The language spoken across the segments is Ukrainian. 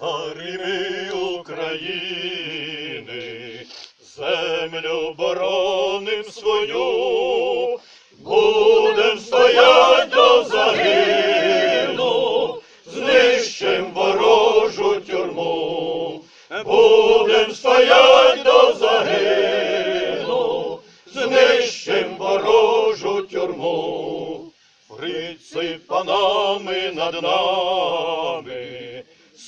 Царі України, землю бороним свою, будем стоять до загину, знищим ворожу тюрму, будем стоять до загину, знищим ворожу тюрму. Приципанами над нами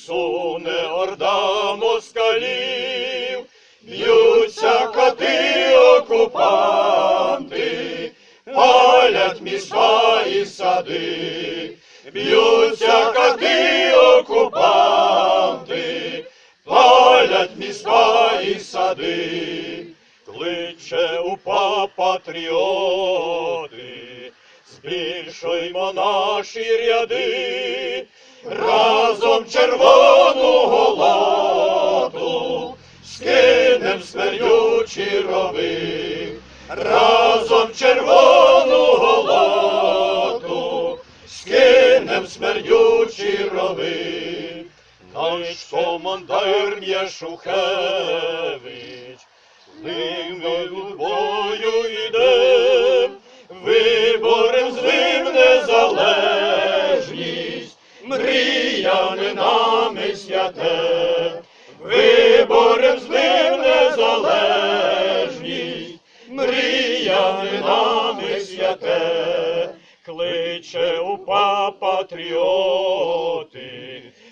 суне орда москалів, б'ються коти окупанти, палять міста і сади, б'ються коти окупанти, палять міста і сади, кличе упа патріоти, збільшуймо наші ряди, разом червону голоту, скинем смердючі рови, разом червону голоту, скинем смердючі рови. Наш командир М'яшухевич, з нами святе, виборем з ним незалежність, мріяне нами святе, кличе упа патріоти,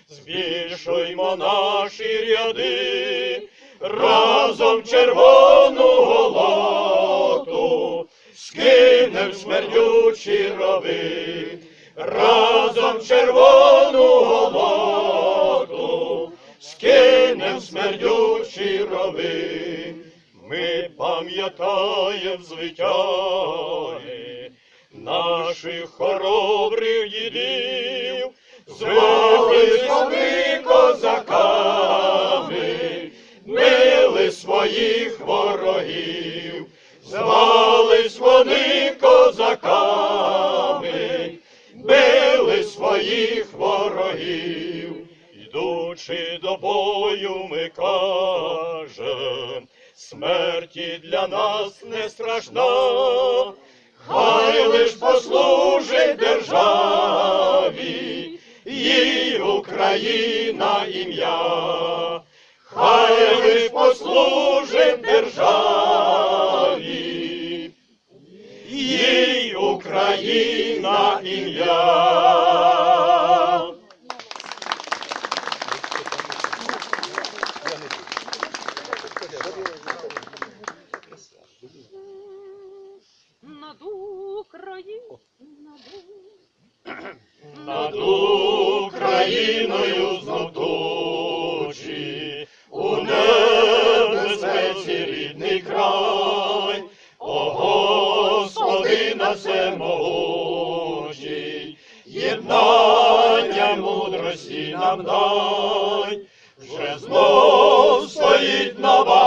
збільшуймо наші ряди, разом червону голоту, скинем смердючі рови, разом червону скинем смердючі рови. Ми пам'ятаєм звитяги наших хоробрих дідів, звали вони козаками, мили своїх ми смерті для нас не страшна. Хай лиш послужить державі, їй Україна ім'я, хай лиш послужить державі, їй Україна ім'я. Над Україною, Над Україною знов у небезпеці рідний край, о Господи на всемогутній, єднання мудрості нам дай, вже знов стоїть нова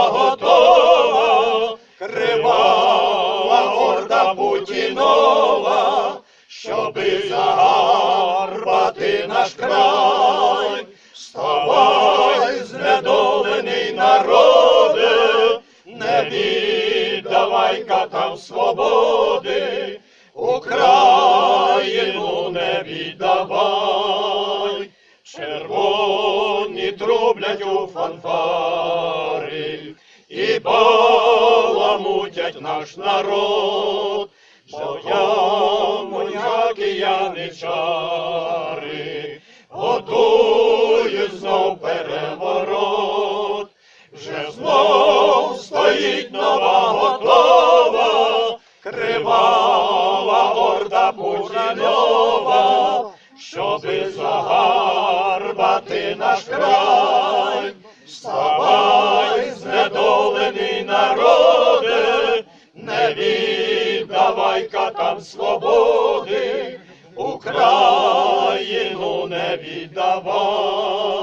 Путінова, щоби загарбати наш край, вставай, знедолений народе, не віддавай катам свободи, Україну не віддавай, червоні трублять у фанфари, і баламутять наш народ, Боямо, ніякі яничари, готують знов переворот, вже знов стоїть нова готова, кривава орда Путінова, щоби загарбати наш край. Майка там свободи, Україну не віддавай.